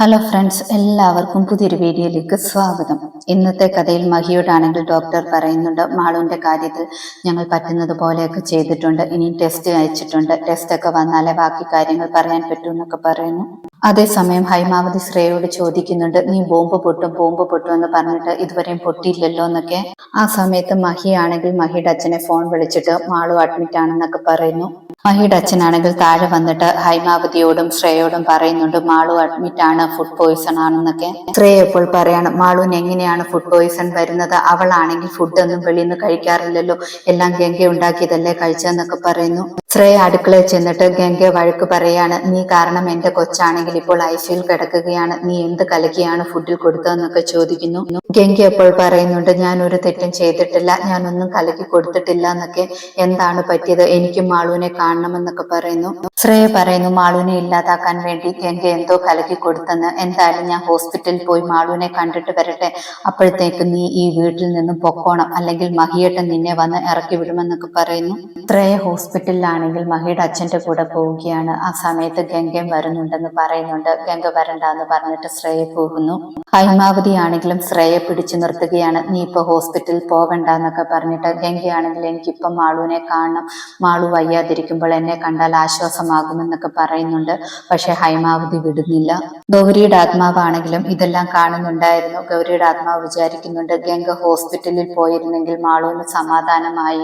Hello friends എല്ലാവർക്കും പുതിയൊരു വീഡിയോയിലേക്ക് സ്വാഗതം. ഇന്നത്തെ കഥയിൽ മഹിയോടാണെങ്കിൽ ഡോക്ടർ പറയുന്നുണ്ട് മാളുവിന്റെ കാര്യത്തിൽ ഞങ്ങൾ പറ്റുന്നത് പോലെയൊക്കെ ചെയ്തിട്ടുണ്ട് ഇനിയും ടെസ്റ്റ് അയച്ചിട്ടുണ്ട്. ടെസ്റ്റൊക്കെ വന്നാലേ ബാക്കി കാര്യങ്ങൾ പറയാൻ പറ്റൂ എന്നൊക്കെ പറയുന്നു. അതേസമയം ഹൈമാവതി ശ്രേയോട് ചോദിക്കുന്നുണ്ട് നീ ബോംബ് പൊട്ടും ബോംബ് പൊട്ടും എന്ന് പറഞ്ഞിട്ട് ഇതുവരെയും പൊട്ടിയില്ലല്ലോ എന്നൊക്കെ. ആ സമയത്ത് മഹി ആണെങ്കിൽ മഹിയുടെ അച്ഛനെ ഫോൺ വിളിച്ചിട്ട് മാളു അഡ്മിറ്റ് ആണെന്നൊക്കെ പറയുന്നു. മഹിയുടെ അച്ഛനാണെങ്കിൽ താഴെ വന്നിട്ട് ഹൈമാവതിയോടും ശ്രേയോടും പറയുന്നുണ്ട് മാളു അഡ്മിറ്റ് ആണ് ഫുഡ് പോയിസൺ ആണെന്നൊക്കെ. ശ്രേയ ഇപ്പോൾ പറയാണ് മാളുവിന് എങ്ങനെയാണ് ഫുഡ് പോയിസൺ വരുന്നത്? അവളാണെങ്കിൽ ഫുഡ് ഒന്നും വെളിയിൽ നിന്ന് കഴിക്കാറില്ലല്ലോ. എല്ലാം ഗംഗ ഉണ്ടാക്കിയതല്ലേ കഴിച്ചതെന്നൊക്കെ പറയുന്നു. ശ്രേയ അടുക്കളയിൽ ചെന്നിട്ട് ഗംഗ വഴക്ക് പറയാണ്. നീ കാരണം എന്റെ കൊച്ചാണെങ്കിൽ ഇപ്പോൾ ഐ സിയിൽ കിടക്കുകയാണ്. നീ എന്ത് കലക്കിയാണ് ഫുഡിൽ കൊടുത്തതെന്നൊക്കെ ചോദിക്കുന്നു. ഗംഗ അപ്പോൾ പറയുന്നുണ്ട് ഞാൻ ഒരു തെറ്റും ചെയ്തിട്ടില്ല. ഞാനൊന്നും കലക്കി കൊടുത്തിട്ടില്ല എന്നൊക്കെ. എന്താണ് പറ്റിയത്? എനിക്കും മാളുവിനെ കാണണമെന്നൊക്കെ പറയുന്നു. ശ്രേയ പറയുന്നു മാളുവിനെ ഇല്ലാതാക്കാൻ വേണ്ടി ഗംഗ എന്തോ കലക്കി കൊടുത്തെന്ന്. എന്തായാലും ഞാൻ ഹോസ്പിറ്റലിൽ പോയി മാളുവിനെ കണ്ടിട്ട് വരട്ടെ. അപ്പോഴത്തേക്ക് നീ ഈ വീട്ടിൽ നിന്നും പൊക്കോണം. അല്ലെങ്കിൽ മഹിയേട്ടൻ നിന്നെ വന്ന് ഇറക്കി വിടുമെന്നൊക്കെ പറയുന്നു. ശ്രേയ ഹോസ്പിറ്റലിലാണെങ്കിൽ മഹിയുടെ അച്ഛന്റെ കൂടെ പോവുകയാണ്. ആ സമയത്ത് ഗംഗയും വരുന്നുണ്ടെന്ന് പറയുന്നുണ്ട്. ഗംഗ വരണ്ട എന്ന് പറഞ്ഞിട്ട് ശ്രേയ പോകുന്നു. ഹൈമാവതി ആണെങ്കിലും ശ്രേയ പിടിച്ചു നിർത്തുകയാണ്. നീ ഇപ്പൊ ഹോസ്പിറ്റലിൽ പോകണ്ട എന്നൊക്കെ പറഞ്ഞിട്ട് ഗംഗയാണെങ്കിൽ എനിക്കിപ്പം മാളുവിനെ കാണണം. മാളു വയ്യാതിരിക്കുമ്പോൾ എന്നെ കണ്ടാൽ ആശ്വാസമാകുമെന്നൊക്കെ പറയുന്നുണ്ട്. പക്ഷെ ഹൈമാവതി വിടുന്നില്ല. ഗൗരിയുടെ ആത്മാവാണെങ്കിലും ഇതെല്ലാം കാണുന്നുണ്ടായിരുന്നു. ഗൗരിയുടെ ആത്മാവ് വിചാരിക്കുന്നുണ്ട് ഗംഗ ഹോസ്പിറ്റലിൽ പോയിരുന്നെങ്കിൽ മാളുവിന് സമാധാനമായി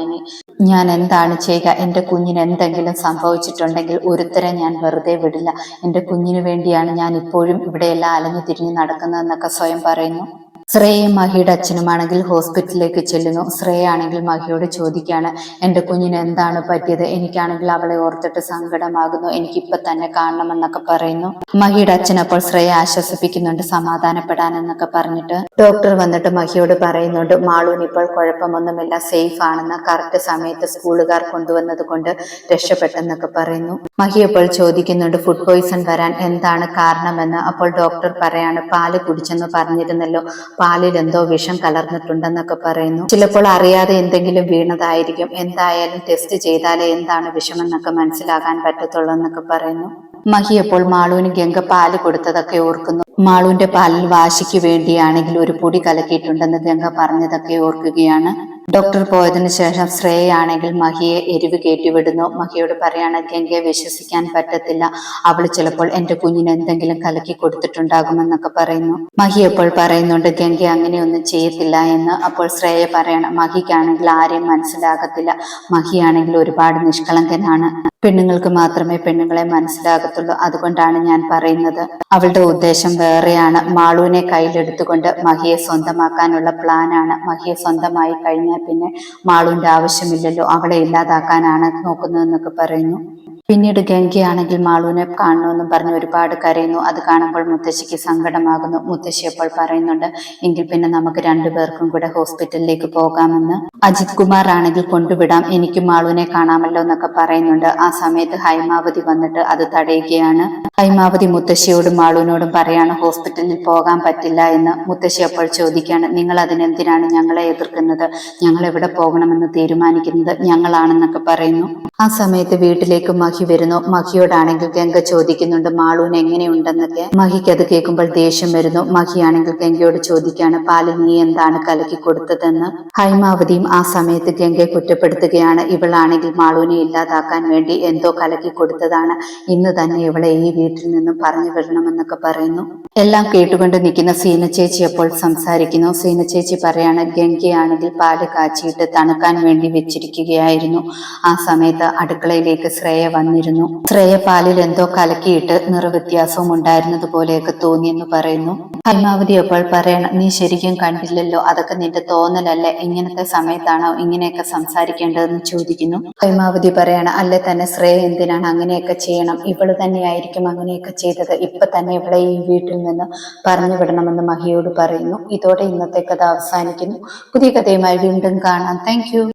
ഞാൻ എന്താണ് ചെയ്യുക? എന്റെ കുഞ്ഞിന് എന്തെങ്കിലും സംഭവിച്ചിട്ടുണ്ടെങ്കിൽ ഒരുത്തരെ ഞാൻ വെറുതെ വിടില്ല. എന്റെ കുഞ്ഞിനു വേണ്ടിയാണ് ഞാൻ ഇപ്പോഴും ഇവിടെയെല്ലാം അലഞ്ഞു തിരിഞ്ഞു നടക്കുന്നതെന്നൊക്കെ സ്വയം പറയുന്നു. ശ്രേയയും മഹിയുടെ അച്ഛനുമാണെങ്കിൽ ഹോസ്പിറ്റലിലേക്ക് ചെല്ലുന്നു. ശ്രേയ ആണെങ്കിൽ മഹിയോട് ചോദിക്കുകയാണ് എന്റെ കുഞ്ഞിന് എന്താണ് പറ്റിയത്? എനിക്കാണെങ്കിൽ അവളെ ഓർത്തിട്ട് സങ്കടമാകുന്നു. എനിക്കിപ്പൊ തന്നെ കാണണമെന്നൊക്കെ പറയുന്നു. മഹിയുടെ അച്ഛൻ അപ്പോൾ ശ്രേയ ആശ്വസിപ്പിക്കുന്നുണ്ട് സമാധാനപ്പെടാനെന്നൊക്കെ പറഞ്ഞിട്ട്. ഡോക്ടർ വന്നിട്ട് മഹിയോട് പറയുന്നുണ്ട് മാളൂന് ഇപ്പോൾ കുഴപ്പമൊന്നുമില്ല സേഫ് ആണെന്ന്. കറക്റ്റ് സമയത്ത് സ്കൂളുകാർ കൊണ്ടുവന്നത് കൊണ്ട് രക്ഷപ്പെട്ടെന്നൊക്കെ പറയുന്നു. മഹി അപ്പോൾ ചോദിക്കുന്നുണ്ട് ഫുഡ് പോയിസൺ വരാൻ എന്താണ് കാരണമെന്ന്? അപ്പോൾ ഡോക്ടർ പറയാണ് പാൽ കുടിച്ചെന്ന് പറഞ്ഞിരുന്നല്ലോ. പാലിൽ എന്തോ വിഷം കലർന്നിട്ടുണ്ടെന്നൊക്കെ പറയുന്നു. ചിലപ്പോൾ അറിയാതെ എന്തെങ്കിലും വീണതായിരിക്കും. എന്തായാലും ടെസ്റ്റ് ചെയ്താലേ എന്താണ് വിഷമെന്നൊക്കെ മനസ്സിലാകാൻ പറ്റത്തുള്ളൂ എന്നൊക്കെ പറയുന്നു. മഹി എപ്പോൾ മാളുവിന് ഗംഗ പാൽ കൊടുത്തതൊക്കെ ഓർക്കുന്നു. മാളുവിന്റെ പാലിൽ വാശിക്ക് വേണ്ടിയാണെങ്കിൽ ഒരു പൊടി കലക്കിയിട്ടുണ്ടെന്ന് ഗംഗ പറഞ്ഞതൊക്കെ ഓർക്കുകയാണ്. ഡോക്ടർ പോയതിനു ശേഷം ശ്രേയാണെങ്കിൽ മഹിയെ എരിവ് കയറ്റിവിടുന്നു മഹിയോട് പറയാണ് ഗംഗയെ വിശ്വസിക്കാൻ പറ്റത്തില്ല. അവൾ ചിലപ്പോൾ എന്റെ കുഞ്ഞിന് എന്തെങ്കിലും കലക്കി കൊടുത്തിട്ടുണ്ടാകുമെന്നൊക്കെ പറയുന്നു. മഹി അപ്പോൾ പറയുന്നുണ്ട് ഗംഗ അങ്ങനെയൊന്നും ചെയ്യത്തില്ല എന്ന്. അപ്പോൾ ശ്രേയ പറയണം മഹിക്കാണെങ്കിൽ ആരെയും മനസ്സിലാകത്തില്ല. മഹിയാണെങ്കിൽ ഒരുപാട് നിഷ്കളങ്കനാണ്. പെണ്ണുങ്ങൾക്ക് മാത്രമേ പെണ്ണുങ്ങളെ മനസ്സിലാകത്തുള്ളൂ. അതുകൊണ്ടാണ് ഞാൻ പറയുന്നത്. അവളുടെ ഉദ്ദേശം വേറെയാണ്. മാളുവിനെ കയ്യിലെടുത്തുകൊണ്ട് മഹിയെ സ്വന്തമാക്കാനുള്ള പ്ലാനാണ്. മഹിയെ സ്വന്തമായി കഴിഞ്ഞാൽ പിന്നെ മാളുവിന്റെ ആവശ്യമില്ലല്ലോ. അവളെ ഇല്ലാതാക്കാനാണ് നോക്കുന്നതെന്നൊക്കെ പറയുന്നു. പിന്നീട് ഗംഗയാണെങ്കിൽ മാളുവിനെ കാണണമെന്നും പറഞ്ഞ് ഒരുപാട് കരയുന്നു. അത് കാണുമ്പോൾ മുത്തശ്ശിക്ക് സങ്കടമാകുന്നു. മുത്തശ്ശി അപ്പോൾ പറയുന്നുണ്ട് എങ്കിൽ പിന്നെ നമുക്ക് രണ്ടുപേർക്കും കൂടെ ഹോസ്പിറ്റലിലേക്ക് പോകാമെന്ന്. അജിത് കുമാർ ആണെങ്കിൽ കൊണ്ടുവിടാം. എനിക്ക് മാളുവിനെ കാണാമല്ലോ എന്നൊക്കെ പറയുന്നുണ്ട്. ആ സമയത്ത് ഹൈമാവതി വന്നിട്ട് അത് തടയുകയാണ്. ഹൈമാവതി മുത്തശ്ശിയോടും മാളുവിനോടും പറയാണ് ഹോസ്പിറ്റലിൽ പോകാൻ പറ്റില്ല എന്ന്. മുത്തശ്ശി അപ്പോൾ ചോദിക്കുകയാണ് നിങ്ങൾ അതിനെന്തിനാണ് ഞങ്ങളെ എതിർക്കുന്നത്? ഞങ്ങൾ എവിടെ പോകണമെന്ന് തീരുമാനിക്കുന്നത്? ഞങ്ങളാണെന്നൊക്കെ പറയുന്നു. ആ സമയത്ത് വീട്ടിലേക്ക് മഹി വരുന്നു. മഹിയോടാണെങ്കിൽ ഗംഗ ചോദിക്കുന്നുണ്ട് മാളൂന് എങ്ങനെയുണ്ടെന്നൊക്കെ? മഹിക്ക് അത് കേൾക്കുമ്പോൾ ദേഷ്യം വരുന്നു. മഹിയാണെങ്കിൽ ഗംഗയോട് ചോദിക്കുകയാണ് പാലിൽ നീ എന്താണ് കലക്കി കൊടുത്തതെന്ന്? ഹൈമാവതിയും ആ സമയത്ത് ഗംഗയെ കുറ്റപ്പെടുത്തുകയാണ്. ഇവളാണെങ്കിൽ മാളൂനെ ഇല്ലാതാക്കാൻ വേണ്ടി എന്തോ കലക്കി കൊടുത്തതാണ്. ഇന്ന് തന്നെ ഇവളെ ഈ വീട്ടിൽ നിന്നും പറഞ്ഞു വിടണമെന്നൊക്കെ പറയുന്നു. എല്ലാം കേട്ടുകൊണ്ട് നിൽക്കുന്ന സീന ചേച്ചി അപ്പോൾ സംസാരിക്കുന്നു. സീന ചേച്ചി പറയാണ് ഗംഗയാണെങ്കിൽ പാൽ കാച്ചിയിട്ട് തണുക്കാൻ വേണ്ടി വെച്ചിരിക്കുകയായിരുന്നു. ആ സമയത്ത് അടുക്കളയിലേക്ക് ശ്രേയ വന്നിരുന്നു. ശ്രേയ പാലിൽ എന്തോ കലക്കിയിട്ട് നിറവ്യത്യാസവും ഉണ്ടായിരുന്നതുപോലെയൊക്കെ തോന്നിയെന്ന് പറയുന്നു. ഹൈമാവതി അപ്പോൾ പറയണം നീ ശരിക്കും കണ്ടില്ലല്ലോ അതൊക്കെ നിന്റെ തോന്നലല്ലേ ഇങ്ങനത്തെ സമയത്താണോ ഇങ്ങനെയൊക്കെ സംസാരിക്കേണ്ടതെന്ന് ചോദിക്കുന്നു. ഹൈമാവതി പറയണം അല്ലെ തന്നെ ശ്രേയ എന്തിനാണ് അങ്ങനെയൊക്കെ ചെയ്യണം? ഇവൾ തന്നെയായിരിക്കും അങ്ങനെയൊക്കെ ചെയ്തത്. ഇപ്പൊ തന്നെ ഇവിടെ ഈ വീട്ടിൽ നിന്ന് പറഞ്ഞു വിടണമെന്ന് മഹിയോട് പറയുന്നു. ഇതോടെ ഇന്നത്തെ കഥ അവസാനിക്കുന്നു. പുതിയ കഥയുമായി വീണ്ടും കാണാം. താങ്ക്